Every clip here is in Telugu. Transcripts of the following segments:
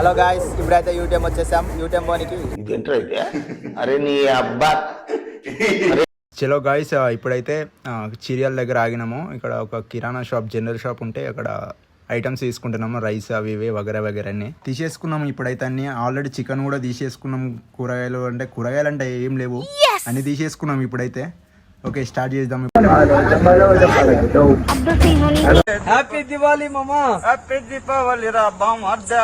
హలో గాయస్ ఇప్పుడైతే యూటీఎం వచ్చేసాం. యూటీఎం పోనికి అరే నీ అబ్బా. చలో గాయస్ ఇప్పుడైతే చీరియల్ దగ్గర ఆగినాము. ఇక్కడ ఒక కిరాణా షాప్ జనరల్ షాప్ ఉంటే అక్కడ ఐటమ్స్ తీసుకుంటున్నాము. రైస్ అవి ఇవి వగేరా వగేరా అన్ని తీసేసుకున్నాము ఇప్పుడైతే అన్ని. ఆల్రెడీ చికెన్ కూడా తీసేసుకున్నాం కూరగాయలు అంటే కూరగాయలు అంటే ఏం లేవు. అన్ని తీసేసుకున్నాం ఇప్పుడైతే. ఓకే స్టార్ట్ చేద్దాం. హ్యాపీ దివాలి మామా హ్యాపీ దీపావళి రా బామ్ అడ్డా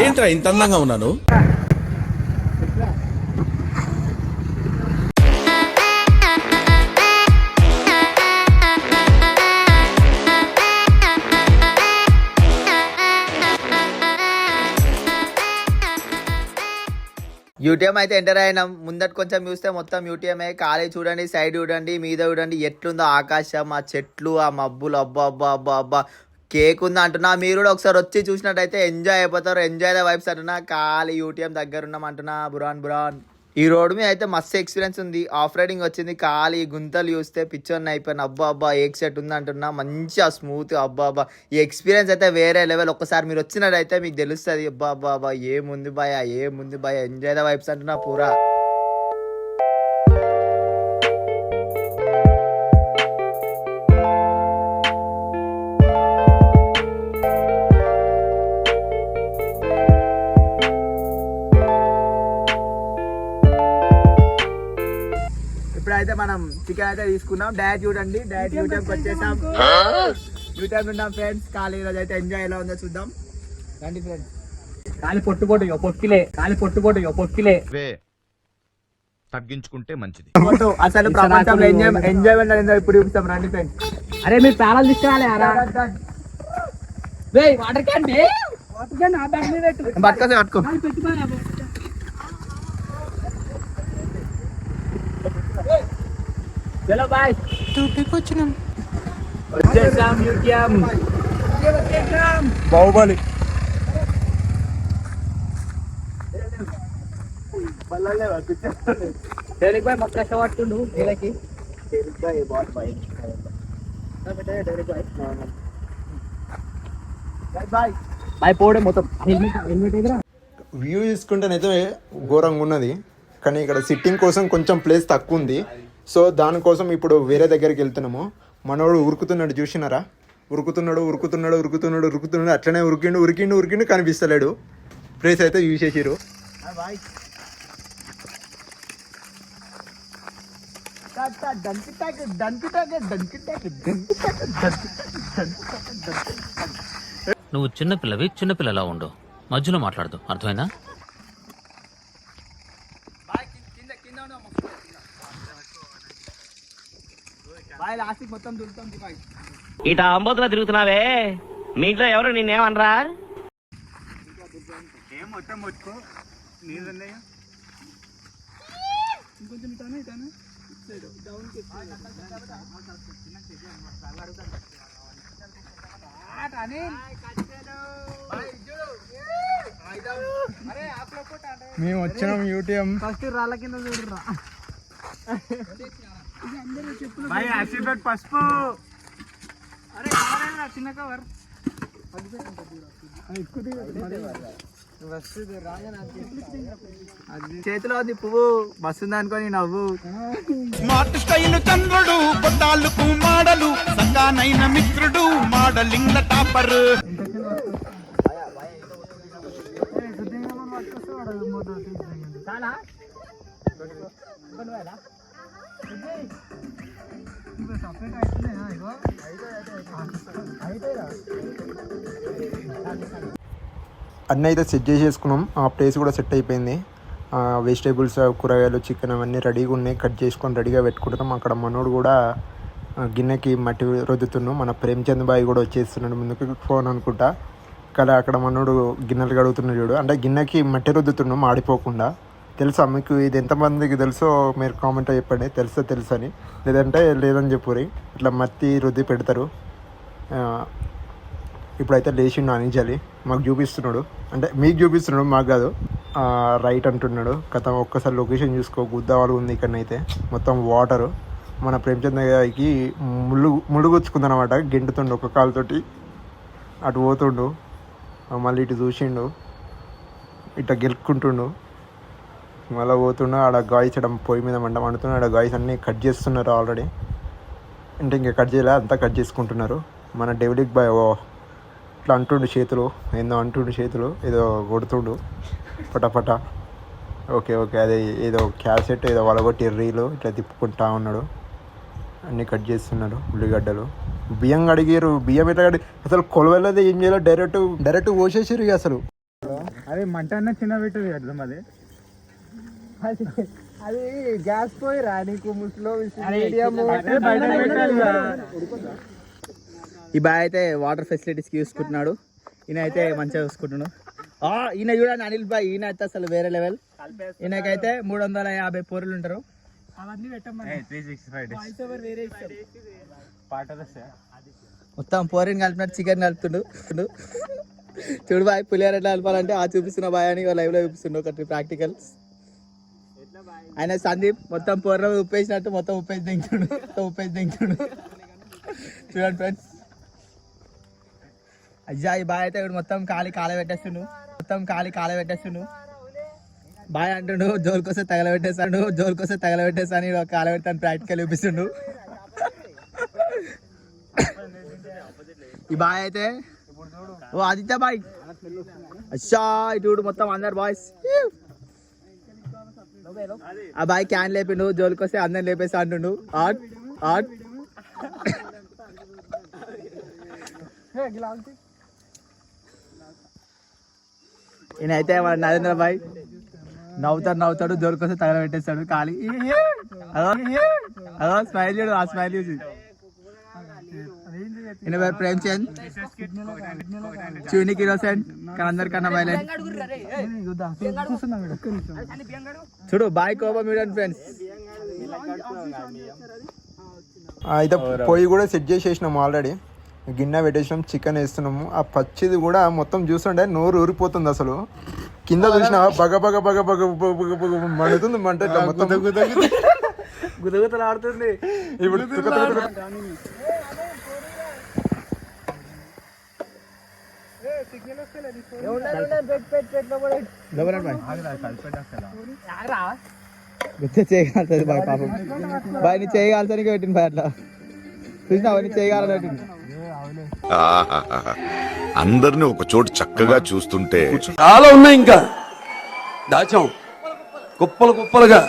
ఏంట్రా ఇంత అందంగా ఉన్నాను? యూటీఎం అయితే ఎంటర్ అయినాం. ముందట కొంచెం చూస్తే మొత్తం యూటీఎంఏ ఖాళీ చూడండి సైడ్ చూడండి మీద చూడండి. ఎట్లుందో ఆకాశం ఆ చెట్లు ఆ మబ్బులు. అబ్బా అబ్బా అబ్బా అబ్బా. కేక్ ఉంది అంటున్నా. మీరు కూడా ఒకసారి వచ్చి చూసినట్టయితే ఎంజాయ్ అయిపోతారు. ఎంజాయ్ ద వైబ్స్ అంటున్నా. ఖాళీ యూటీఎం దగ్గర ఉన్నాం అంటున్నా. బురాన్ బురాన్. ఈ రోడ్డు మీద అయితే మస్తు ఎక్స్పీరియన్స్ ఉంది. ఆఫ్ రైడింగ్ వచ్చింది. ఖాళీ గుంతలు చూస్తే పిక్చర్ అయిపోయిన అబ్బా అబ్బా ఏక్ సెట్ ఉంది అంటున్నా. మంచిగా స్మూత్ అబ్బా అబ్బా. ఈ ఎక్స్పీరియన్స్ అయితే వేరే లెవెల్ ఒక్కసారి మీరు వచ్చినట్టయితే మీకు తెలుస్తుంది. అబ్బా అబ్బా అబ్బా ఏముంది బాయ్ ఏముంది బాయ్ ఎంజాయ్ ద వైబ్స్ అంటున్నా పూరా. ఇప్పుడైతే మనం చికెన్ అయితే తీసుకున్నాం. డైరెక్ట్ చూడండి. డైరెక్ట్ యూట్యూబ్ వచ్చేసాం. యూట్యూబ్ ఉన్నాం ఫ్రెండ్స్ ఖాళీ రోజు అయితే ఎంజాయ్ ఎలా ఉందో చూద్దాం. రండి ఫ్రెండ్స్ కాలి పొట్టుకోటు ఇక పొక్కిలే. కాలి పొట్టుకోటు ఇక పొక్కిలే. తగ్గించుకుంటే మంచిది. అసలు ప్రపంచంలో ఎంజాయ్ ఎంజాయ్మెంట్ అనేది ఇప్పుడు చూపిస్తాం. రండి ఫ్రెండ్స్ అరే మీరు ప్రాణాలు తీసుకురాలే వాటర్ క్యాన్ వాటర్ క్యాన్ చలో బాయ్ వచ్చేసాం యూట్యూబ్ బాహుబలి డైరెక్ట్ బాయ్ మొక్క కష్టపడుతుండు వీళ్ళకి బాయ్ పోడే మొత్తం. హెల్మెట్ హెల్మెట్ ఎదురా వ్యూ చూసుకుంటేనైతే ఘోరంగా ఉన్నది. కానీ ఇక్కడ సిట్టింగ్ కోసం కొంచెం ప్లేస్ తక్కువ ఉంది సో దానికోసం ఇప్పుడు వేరే దగ్గరికి వెళ్తున్నాము. మనోడు ఉరుకుతున్నాడు చూసినారా? ఉరుకుతున్నాడు ఉరుకుతున్నాడు ఉరుకుతున్నాడు ఉరుకుతున్నాడు అట్లనే ఉరికిండు ఉరికిండు ఉరికిండు కనిపిస్తలేడు. ప్లేస్ అయితే చూసేసిరు నువ్వు చిన్నపిల్లవి చిన్నపిల్లలా ఉండు. మధ్యలో మాట్లాడదు. అర్థమైందా? బాయ్ మొత్తం బాయ్ ఇట అంబోతులో తిరుగుతున్నావే? మీ ఇంట్లో ఎవరు? నిన్నేమనరా మేము వచ్చినాం యూటీఎం. ఫస్ట్ రాళ్ళ కింద చూడరా. బాయ్ యాక్సిడెంట్ పసుపు. అరే కవర్ చిన్న కవర్. చేతిలో ఉంది పువ్వు. వస్తుంది అనుకొని నవ్వు. స్మార్ట్ స్టైల్ చంద్రుడు కొట్టాలకు మాడలు సంగానైన మిత్రుడు మోడలింగ్ టాపర్. అన్నీ అయితే సెట్ చేసేసుకున్నాం. ఆ ప్లేస్ కూడా సెట్ అయిపోయింది. వెజిటేబుల్స్ కూరగాయలు చికెన్ అవన్నీ రెడీగా ఉన్నాయి. కట్ చేసుకొని రెడీగా పెట్టుకుంటున్నాం. అక్కడ మనోడు కూడా గిన్నెకి మట్టి రుద్దుతున్నాం మన ప్రేమ్చంద్ బాయ్ కూడా వచ్చేస్తున్నాడు ముందుకు ఫోన్ అనుకుంటా. ఇక్కడ అక్కడ మనోడు గిన్నెలు కడుగుతున్నాడు చూడు. అంటే గిన్నెకి మట్టి రుద్దుతున్నాం ఆడిపోకుండా తెలుసా మీకు ఇది ఎంతమందికి తెలుసో మీరు కామెంట్ చెప్పండి. తెలుసో తెలుసు అని లేదంటే లేదని చెప్పురి ఇట్లా మత్తి రుద్ది పెడతారు. ఇప్పుడైతే లేచిండు అనించాలి మాకు చూపిస్తున్నాడు. అంటే మీకు చూపిస్తున్నాడు మాకు కాదు. రైట్ అంటున్నాడు. గత ఒక్కసారి లొకేషన్ చూసుకో. గుద్దావాళ్ళు ఉంది ఇక్కడనైతే. మొత్తం వాటరు మన ప్రేమచంద్ర గారికి ముళ్ళు ముళ్ళు అనమాట గెంటుతుండు ఒక కాలుతోటి. అటు పోతుండు. మళ్ళీ ఇటు చూసిండు. ఇట్లా గెలుక్కుంటుండు. మళ్ళీ పోతుండు ఆడ గాయస్ ఇడ పొయ్యి మీద మంట మండుతున్నాడు ఆడ గాయస్ అన్నీ కట్ చేస్తున్నారు ఆల్రెడీ అంటే ఇంకా కట్ చేయలే అంతా కట్ చేసుకుంటున్నారు. మన డెవిలిక్ బాయ్ ఓ ఇట్లా అంటుండు చేతులు ఏందో అంటుండు చేతులు ఏదో కొడుతుండు పటపట ఓకే ఓకే అదే ఏదో క్యాసెట్ ఏదో వలగొట్టి రీలు ఇట్లా తిప్పుకుంటా ఉన్నాడు. అన్నీ కట్ చేస్తున్నారు ఉల్లిగడ్డలు. బియ్యం అడిగారు బియ్యం ఎట్లా కడి అసలు కొలవలేదు ఏం చేయాలో డైరెక్ట్ డైరెక్ట్ పోసేసారు ఇక అసలు. అదే మంట అన్న చిన్న పెట్టదు అర్థం అది. అది గ్యాస్ పోయి రా నీకు ముసలో ఈ బాయ్ అయితే వాటర్ ఫెసిలిటీస్కి చూసుకుంటున్నాడు ఈయన అయితే మంచిగా చూసుకుంటున్నాడు ఆ, ఈయన చూడండి అనిల్ బాయ్ ఈయన అయితే అసలు వేరే లెవెల్ ఈయనకైతే మూడు వందల యాభై పోరులు ఉంటారు. మొత్తం పోరిని కలిపినట్టు చికెన్ కలుపుతుండు. చూడు బాయ్ పులిహార ఎట్లా కలపాలంటే ఆ చూపిస్తున్న బాయ్ అని లైవ్లో చూపిస్తుండు ఒకటి ప్రాక్టికల్స్ ఆయన సందీప్ మొత్తం పొర్ర ఉప్పేసినట్టు మొత్తం ఉప్పేసి దించుడు మొత్తం ఉప్పేసి దించుడు చూడండి ఫ్రెండ్స్ అజ్జా ఈ బాయ్ అయితే ఇప్పుడు మొత్తం ఖాళీ కాల పెట్టేస్తుండు. మొత్తం ఖాళీ కాల పెట్టేస్తుండు. బాయ్ అంటుండు జోలికొస్తే తగలబెట్టేసాడు జోలికొస్తే తగలబెట్టేసాను ఈడు కాల పెడతాను ప్రాక్టికల్ చూపిస్తుండు. ఈ బాయ్ అయితే ఓ ఆదిత్య బాయ్. అచ్చా ఇటు చూడు మొత్తం అందరు బాయ్స్ ఆ బాయ్ క్యాన్ లేపిండు జోలికొస్తే అందరిని లేపేసి అంటుండు. ఆట్ ఆట్ ఈయనైతే మన నరేంద్ర బాయ్ నవ్వుతాడు నవ్వుతాడు జోలికొస్తే తగలబెట్టేస్తాడు ఖాళీ. అదో అదో స్మైల్ చూడు ఆ స్మైల్ చూసి. ఈయన పేరు ప్రేమ్చంద్ చూనికి ఇన్నోసెంట్ కానీ అందరికన్నా వైలెంట్ చూడు బాయ్ కోపం చూడండి ఫ్రెండ్స్ అయితే పొయ్యి కూడా సెట్ చేసేసినాము ఆల్రెడీ గిన్నె పెట్టేసినాం చికెన్ వేస్తున్నాము. ఆ పచ్చిది కూడా మొత్తం చూస్తుంటే నోరు ఊరిపోతుంది అసలు. కింద చూసిన బగ బగ బగ బగ బగ బగ బగ మండుతుంది మంట ఇట్లా మొత్తం. గుదగుతలు ఆడుతుంది ఇప్పుడు చేయగలుగుతుంది బాయ్ పాపం బాయ్ నీ చేయగలుగుతానికి పెట్టింది బాయ్ అట్లా చూసినావు నీ చేయగలని పెట్టింది ఆహాహాహా. ఒక చోటు చక్కగా చూస్తుంటే చాలా ఉన్నాయి ఇంకా దాచాం కుప్పలు కుప్పలుగా